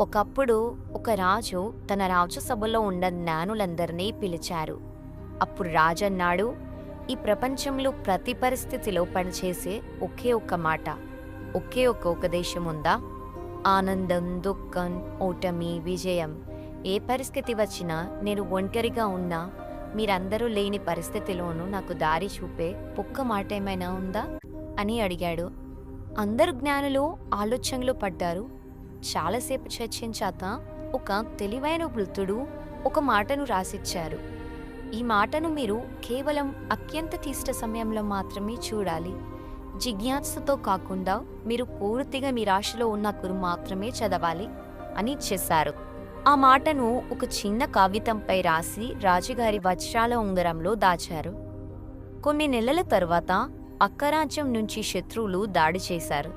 ఒకప్పుడు ఒక రాజు తన రాజసభలో ఉన్న జ్ఞానులందరినీ పిలిచారు. అప్పుడు రాజు అన్నాడు ఈ ప్రపంచంలో ప్రతి పరిస్థితిలో పనిచేసే ఒకే ఒక్క మాట ఒకే ఒక్క ఉపదేశం ఉందా? ఆనందం దుఃఖం ఓటమి విజయం ఏ పరిస్థితి వచ్చినా నేను ఒంటరిగా ఉన్నా మీరందరూ లేని పరిస్థితిలోనూ నాకు దారి చూపే ఒక్క మాట ఏమైనా ఉందా? అని అడిగాడు. అందరు జ్ఞానులు ఆలోచనలు పడ్డారు. చాలాసేపు చర్చించాక ఒక తెలివైన వృద్ధుడు ఒక మాటను రాసిచ్చారు. ఈ మాటను మీరు కేవలం అత్యంత తీష్ట సమయంలో మాత్రమే చూడాలి. జిజ్ఞాసతో కాకుండా మీరు పూర్తిగా మీ రాశిలో ఉన్నప్పుడు మాత్రమే చదవాలి అని చేశారు. ఆ మాటను ఒక చిన్న కాగితంపై రాసి రాజుగారి వజ్రాల ఉంగరంలో దాచారు. కొన్ని నెలల తర్వాత అక్కరాజ్యం నుంచి శత్రువులు దాడి చేశారు.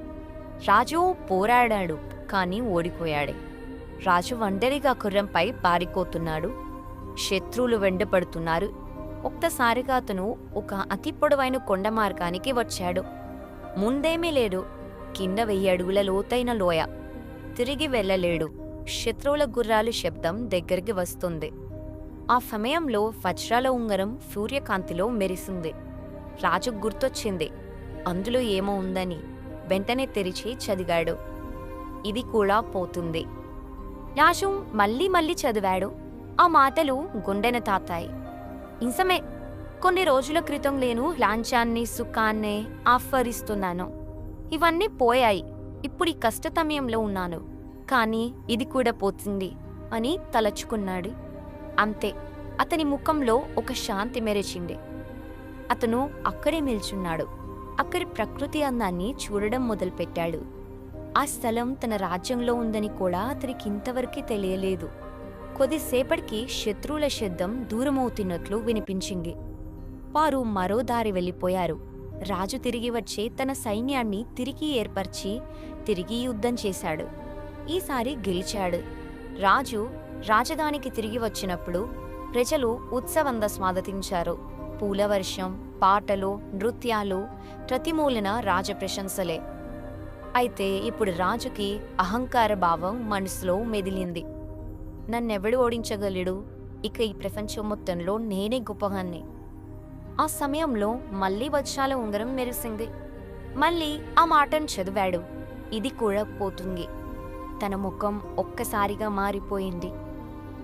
రాజు పోరాడాడు. కానీ ఓడిపోయాడు. రాజు ఒంటరిగా గుర్రంపై పారిపోతున్నాడు. శత్రువులు వెండపడుతున్నారు ఒక్కసారిగా అతను ఒక అతి పొడవైన కొండ మార్గానికి వచ్చాడు. ముందేమీ లేడు. కింద వెయ్యి అడుగుల లోతైన లోయ. తిరిగి వెళ్ళలేడు. శత్రువుల గుర్రాలు శబ్దం దగ్గరికి వస్తుంది. ఆ సమయంలో వజ్రాల ఉంగరం సూర్యకాంతిలో మెరిసింది. రాజు గుర్తొచ్చింది. అందులో ఏమో ఉందని వెంటనే తెరిచి చదివాడు. ఇది కూడా పోతుంది. రాజు మళ్ళీ మళ్ళీ చదివాడు. ఆ మాటలు గుండెన తాతాయి. ఇంసమే కొన్ని రోజుల క్రితం నేను లాంఛాన్ని సుఖాన్ని ఆఫరిస్తున్నాను. ఇవన్నీ పోయాయి. ఇప్పుడు ఈ కష్ట సమయంలో ఉన్నాను. కానీ ఇది కూడా పోతుంది అని తలచుకున్నాడు. అంతే అతని ముఖంలో ఒక శాంతి మెరిచింది. అతను అక్కడే నిల్చున్నాడు. అక్కడి ప్రకృతి అందాన్ని చూడడం మొదలుపెట్టాడు. ఆ స్థలం తన రాజ్యంలో ఉందని కూడా అతనికి ఇంతవరకు తెలియలేదు. కొద్దిసేపటికి శత్రువుల శబ్దం దూరమవుతున్నట్లు వినిపించింది. వారు మరో దారి వెళ్ళిపోయారు. రాజు తిరిగి వచ్చే తన సైన్యాన్ని తిరిగి ఏర్పరిచి తిరిగి యుద్ధం చేశాడు. ఈసారి గెలిచాడు. రాజు రాజధానికి తిరిగి వచ్చినప్పుడు ప్రజలు ఉత్సవంగా స్వాగతించారు. పూలవర్షం పాటలు నృత్యాలు ప్రతిమూలన రాజ ప్రశంసలే. అయితే ఇప్పుడు రాజుకి అహంకార భావం మనసులో మెదిలింది. నన్నెవడు ఓడించగలడు? ఇక ఈ ప్రపంచం మొత్తంలో నేనే గొప్పగాన్ని ఆ సమయంలో మళ్ళీ వజ్రాల ఉంగరం మెరిసింది. మళ్ళీ ఆ మాటను చదివాడు. ఇది కూడా పోతుంది. తన ముఖం ఒక్కసారిగా మారిపోయింది.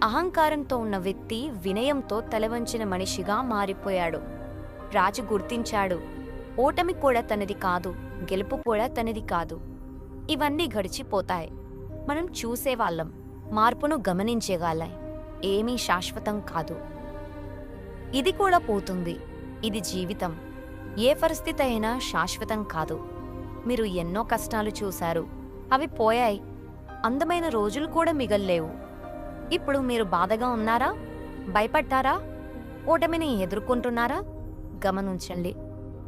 అహంకారంతో ఉన్న వ్యక్తి వినయంతో తలవంచిన మనిషిగా మారిపోయాడు. రాజు గుర్తించాడు. ఓటమి కూడా తనది కాదు గెలుపు కూడా తనది కాదు. ఇవన్నీ గడిచిపోతాయి. మనం చూసేవాళ్ళం మార్పును గమనించేగాళ్ళం ఏమీ శాశ్వతం కాదు. ఇది కూడా పోతుంది. ఇది జీవితం. ఏ పరిస్థితి అయినా శాశ్వతం కాదు. మీరు ఎన్నో కష్టాలు చూశారు. అవి పోయాయి. అందమైన రోజులు కూడా మిగల్లేవు. ఇప్పుడు మీరు బాధగా ఉన్నారా? భయపడ్డారా? ఓటమిని ఎదుర్కొంటున్నారా? గమనించండి.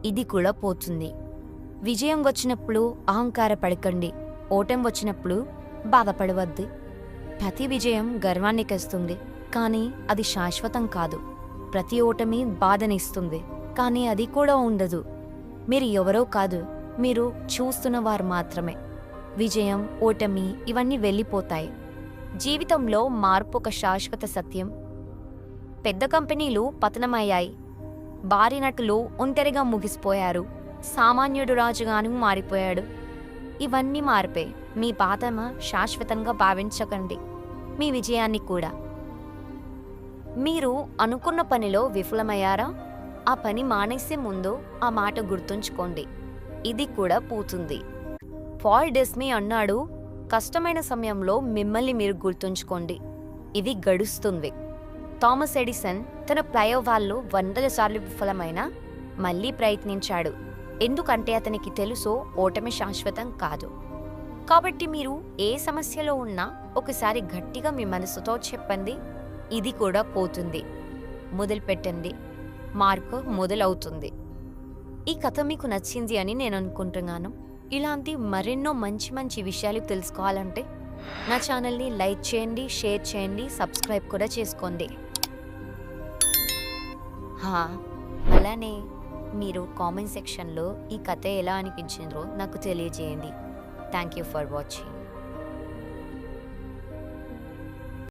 ఇది కూడా పోతుంది. విజయం వచ్చినప్పుడు అహంకార పడకండి. ఓటం వచ్చినప్పుడు బాధపడవద్దు. ప్రతి విజయం గర్వాన్ని తెస్తుంది. కానీ అది శాశ్వతం కాదు. ప్రతి ఓటమి బాధనిస్తుంది కానీ అది కూడా ఉండదు. మీరు ఎవరో కాదు. మీరు చూస్తున్న వారు మాత్రమే. విజయం ఓటమి ఇవన్నీ వెళ్ళిపోతాయి. జీవితంలో మార్పు ఒక శాశ్వత సత్యం. పెద్ద కంపెనీలు పతనమయ్యాయి. బారినటులు ఒంటరిగా ముగిసిపోయారు. సామాన్యుడు రాజుగాను మారిపోయాడు. ఇవన్నీ మార్పే. మీ పాతమ శాశ్వతంగా భావించకండి. మీ విజయాన్ని కూడా. మీరు అనుకున్న పనిలో విఫలమయ్యారా? ఆ పని మానేసే ముందు ఆ మాట గుర్తుంచుకోండి. ఇది కూడా పోతుంది. పాల్ డెస్మీ అన్నాడు కష్టమైన సమయంలో మిమ్మల్ని మీరు గుర్తుంచుకోండి. ఇది గడుస్తుంది. థామస్ ఎడిసన్ తన ప్రయోగాల్లో వందల సార్లు విఫలమైన మళ్ళీ ప్రయత్నించాడు. ఎందుకంటే అతనికి తెలుసో ఓటమి శాశ్వతం కాదు. కాబట్టి మీరు ఏ సమస్యలో ఉన్నా ఒకసారి గట్టిగా మీ మనసుతో చెప్పండి. ఇది కూడా పోతుంది. మొదలుపెట్టండి. మార్పు మొదలవుతుంది. ఈ కథ మీకు నచ్చింది అని నేను అనుకుంటున్నాను. ఇలాంటి మరెన్నో మంచి మంచి విషయాలు తెలుసుకోవాలంటే నా ఛానల్ని లైక్ చేయండి షేర్ చేయండి సబ్స్క్రైబ్ కూడా చేసుకోండి. హా, అలానే మీరు కామెంట్ సెక్షన్లో ఈ కథ ఎలా అనిపించిందో నాకు తెలియజేయండి. Thank you for watching.